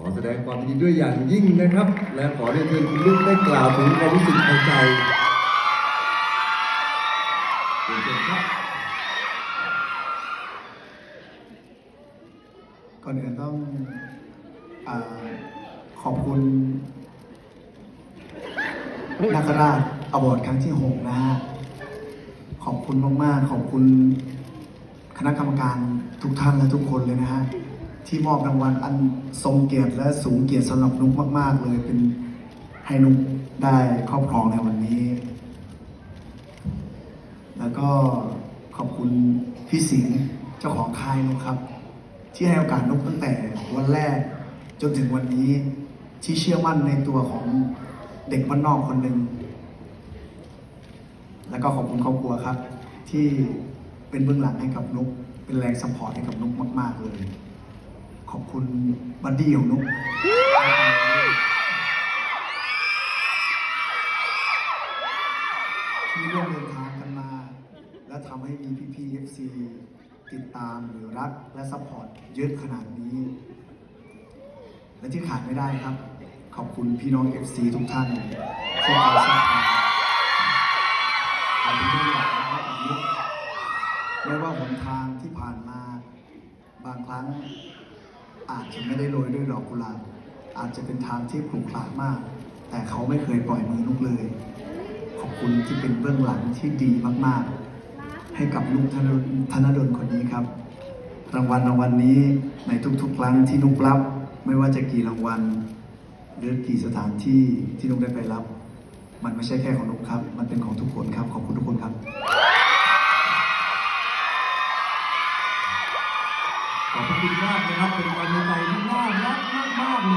ขอแสดงความยินดีด้วยอย่างยิ่งนะครับ และขอเรียนเชิญคุณลูกได้กล่าวถึงความรู้สึกในใจก่อนอื่นต้องอขอบคุณนาคราชอวอร์ดครั้งที่หกนะฮะขอบคุณมาก ๆ ขอบคุณคณะกรรมการทุกท่านและทุกคนเลยนะฮะ ที่มอบรางวัลอันทรงเกียรติและสูงเกียรติสำหรับนุกมาก ๆ เลยเป็นให้นุกได้ครอบครองในวันนี้ แล้วก็ขอบคุณพี่สิงห์เจ้าของค่ายนุกครับ ที่ให้โอกาสนุกตั้งแต่วันแรกจนถึงวันนี้ที่เชื่อมั่นในตัวของเด็กบ้านนอกคนหนึ่ง แล้วก็ขอบคุณครอบครัวครับ ที่เป็นเบื้องหลังให้กับนุกเป็นแรงสปอร์ตให้กับนุกมากๆ คุณบัดดี้ของนุกที่ร่วมเดินทางกันมา และทำให้มีพี่พีเอฟซีติดตามหรือรักและซัพพอร์ตเยอะขนาดนี้ และที่ขาดไม่ได้ครับ ขอบคุณพี่น้อง FC ทุกท่านที่คอยซัพพอร์ตขอบคุณทุกอย่างนะครับผมนุกไม่ว่าหนทางที่ผ่านมาบางครั้ง อาจจะไม่ได้โรยด้วยดอกกุหลาบอาจจะเป็นทางที่ขรุขระมาก แต่เขาไม่เคยปล่อยมือนุกเลย ขอบคุณที่เป็นเบื้องหลังที่ดีมากๆ ให้กับลุงธนดลธนดลคนนี้ครับ รางวัลรางวัลนี้ในทุกๆ ครั้งที่นุกรับ ไม่ว่าจะกี่รางวัล หรือกี่สถานที่ที่นุกได้ไปรับ มันไม่ใช่แค่ของนุกครับ มันเป็นของทุกคนครับ คุณมากนะครับเป็นกำลังใจที่น่ารักมากๆเลย